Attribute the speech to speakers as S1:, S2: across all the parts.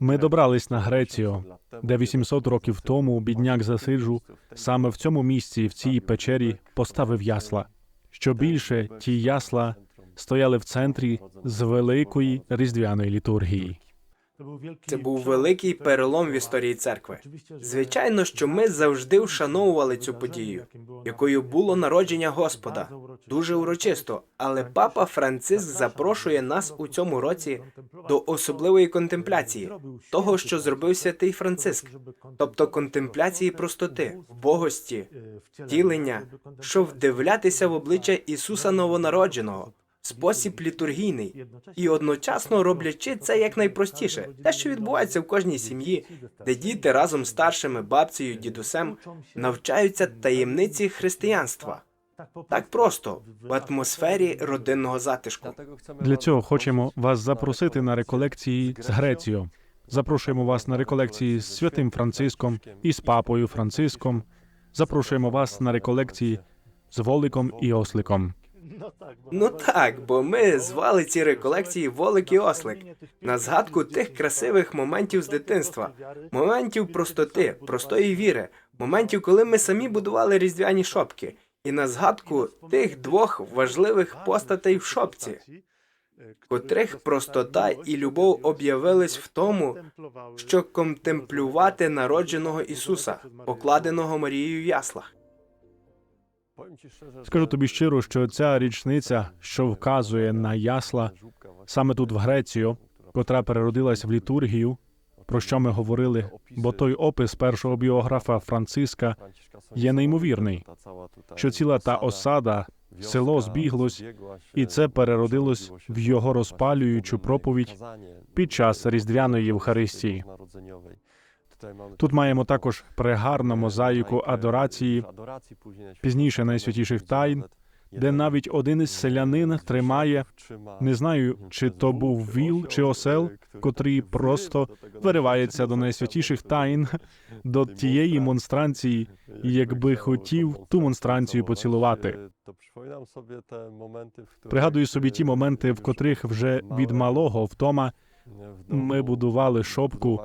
S1: Ми добрались на Грецію, де 800 років тому бідняк Засиджу саме в цьому місці, в цій печері, поставив ясла. Що більше, ті ясла стояли в центрі з великої різдвяної літургії.
S2: Це був великий перелом в історії церкви. Звичайно, що ми завжди вшановували цю подію, якою було народження Господа. Дуже урочисто. Але папа Франциск запрошує нас у цьому році до особливої контемпляції, того, що зробив святий Франциск, тобто контемпляції простоти, вбогості, втілення, щоб вдивлятися в обличчя Ісуса Новонародженого, спосіб літургійний, і одночасно роблячи це як найпростіше, те, що відбувається в кожній сім'ї, де діти разом з старшими бабцею, дідусем навчаються таємниці християнства. Так просто в атмосфері родинного затишку.
S1: Для цього хочемо вас запросити на реколекції з Грецією. Запрошуємо вас на реколекції з святим Франциском і з папою Франциском. Запрошуємо вас на реколекції з Воликом і Осликом.
S2: Ну так, бо ми звали ці реколекції Волик і Ослик на згадку тих красивих моментів з дитинства, моментів простоти, простої віри, моментів, коли ми самі будували різдвяні шопки, і на згадку тих двох важливих постатей в шопці, котрих простота і любов об'явились в тому, що контемплювати народженого Ісуса, покладеного Марією в яслах.
S1: Скажу тобі щиро, що ця річниця, що вказує на ясла саме тут в Грецію, котра переродилась в літургію, про що ми говорили, бо той опис першого біографа Франциска є неймовірний, що ціла та осада, село збіглось, і це переродилось в його розпалюючу проповідь під час різдвяної Євхаристії. Тут маємо також прегарну мозаїку адорації, пізніше найсвятіших тайн, де навіть один із селянин тримає, не знаю, чи то був віл чи осел, котрий просто виривається до найсвятіших тайн, до тієї монстранції, якби хотів ту монстранцію поцілувати. Пригадую собі ті моменти, в котрих вже від малого втома ми будували шопку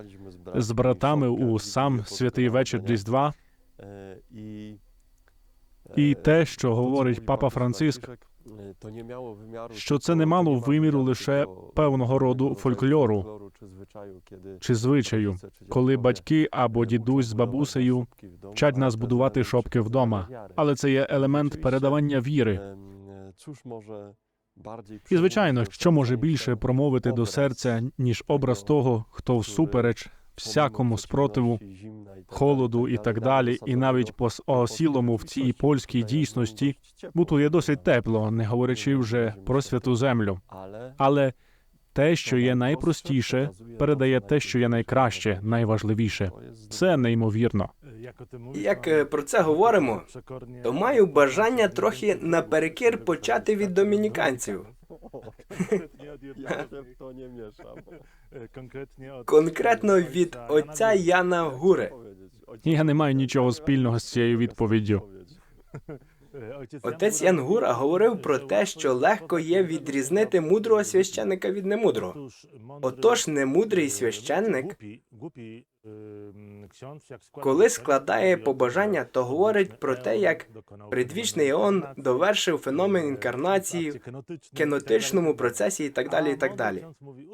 S1: з братами у сам святий вечір Різдва, і те, що говорить папа Франциск, що це не мало виміру лише певного роду фольклору чи звичаю, коли батьки або дідусь з бабусею вчать нас будувати шопки вдома, але це є елемент передавання віри. І звичайно, що може більше промовити до серця, ніж образ того, хто всупереч всякому спротиву, холоду і так далі, і навіть по осілому в цій польській дійсності бутує досить тепло, не говорячи вже про святу землю. Але те, що є найпростіше, передає те, що є найкраще, найважливіше. Це неймовірно.
S2: Як е, про це говоримо, то маю бажання трохи наперекір почати від домініканців. Конкретно від отця Яна Гури.
S1: Я не маю нічого спільного з цією відповіддю.
S2: Отець Ян Гура говорив про те, що легко є відрізнити мудрого священника від немудрого. Отож, немудрий священник, коли складає побажання, то говорить про те, як предвічний Іон довершив феномен інкарнації в кенотичному процесі і так далі. і так далі.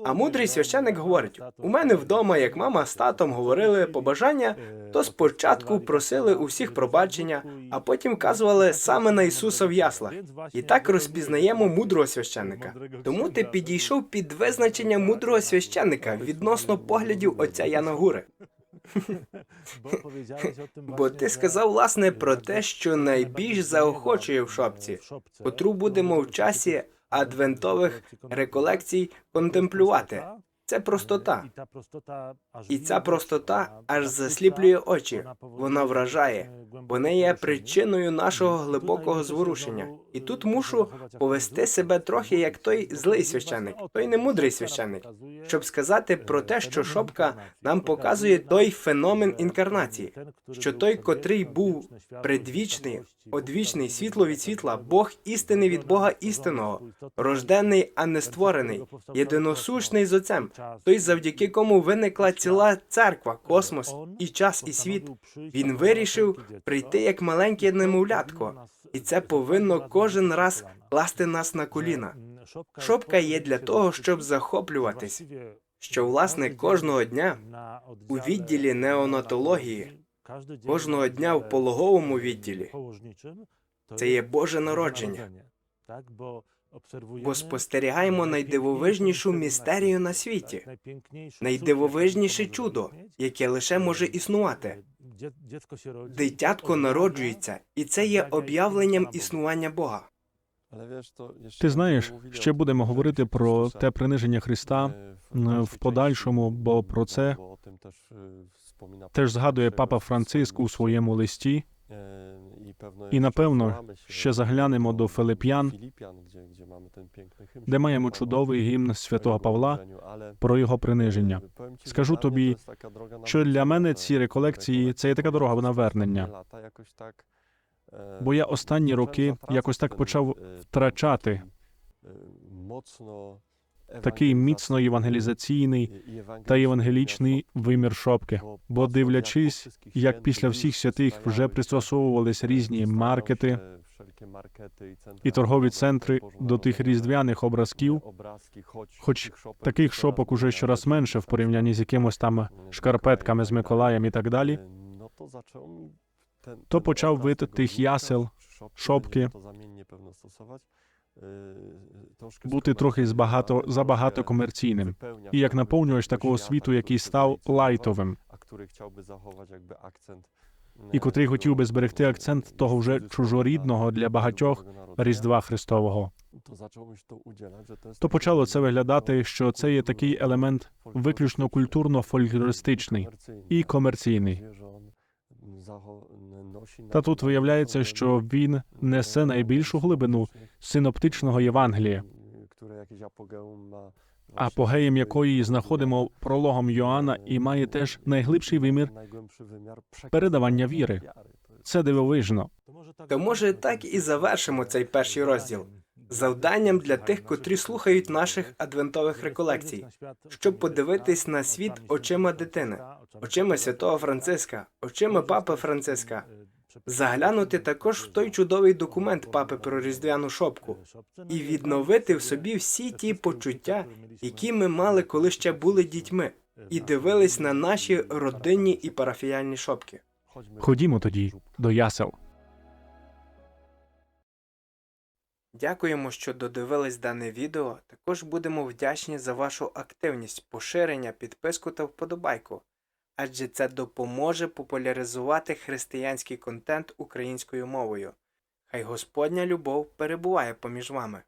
S2: А мудрий священник говорить: у мене вдома, як мама з татом говорили побажання, то спочатку просили у всіх пробачення, а потім вказували саме на Ісуса в яслах. І так розпізнаємо мудрого священника. Тому ти підійшов під визначення мудрого священника відносно поглядів отця Яна Гури. Бо ти сказав власне про те, що найбільш заохочує в шопці, котру будемо в часі адвентових реколекцій контемплювати. Це простота. І ця простота аж засліплює очі. Вона вражає. Вона є причиною нашого глибокого зворушення. І тут мушу повести себе трохи як той злий священник, той немудрий священник, щоб сказати про те, що шопка нам показує той феномен інкарнації, що той, котрий був предвічний, одвічний, світло від світла, Бог істини від Бога істинного, рождений, а не створений, єдиносущний з Отцем, той, завдяки кому виникла ціла церква, космос і час і світ. Він вирішив прийти як маленьке немовлятко, і це повинно кожен раз класти нас на коліна. Шопка є для того, щоб захоплюватись, що власне кожного дня у відділі неонатології, кожного дня в пологовому відділі. це є Боже народження. Бо спостерігаємо найдивовижнішу містерію на світі, найдивовижніше чудо, яке лише може існувати. Дитятко народжується, і це є об'явленням існування Бога.
S1: Ти знаєш, ще будемо говорити про те приниження Христа в подальшому, бо про це теж згадує папа Франциск у своєму листі.
S3: І напевно ще заглянемо до
S1: Филип'ян, де маємо чудовий гімн святого Павла про його приниження. Скажу тобі, що для мене ці реколекції це є така дорога навернення. Бо я останні роки якось так почав втрачати такий міцно євангелізаційний та євангелічний вимір шопки. Бо дивлячись, як після всіх святих вже пристосовувались різні маркети і торгові центри до тих різдвяних образків, хоч таких шопок уже щораз менше в порівнянні з якимось там шкарпетками з Миколаєм і так далі,
S3: то почав вид тих ясел, шопки,
S1: бути трохи збагато забагато комерційним. І як наповнювач такого світу, який став лайтовим, і котрий хотів би зберегти акцент того вже чужорідного для багатьох Різдва Христового. То почало це виглядати, що це є такий елемент виключно культурно-фольклористичний і комерційний. Та тут виявляється, що він несе найбільшу глибину синоптичного Євангелія, апогеєм якої знаходимо прологом Йоанна і має теж найглибший вимір передавання віри. Це дивовижно.
S2: То може так і завершимо цей перший розділ. Завданням для тих, котрі слухають наших адвентових реколекцій, щоб подивитись на світ очима дитини, очима святого Франциска, очима папи Франциска, заглянути також в той чудовий документ папи про різдвяну шопку і відновити в собі всі ті почуття, які ми мали, коли ще були дітьми, і дивились на наші родинні і парафіяльні шопки.
S1: Ходімо тоді до ясел.
S2: Дякуємо, що додивились дане відео. Також будемо вдячні за вашу активність, поширення, підписку та вподобайку, адже це допоможе популяризувати християнський контент українською мовою. Хай Господня любов перебуває поміж вами.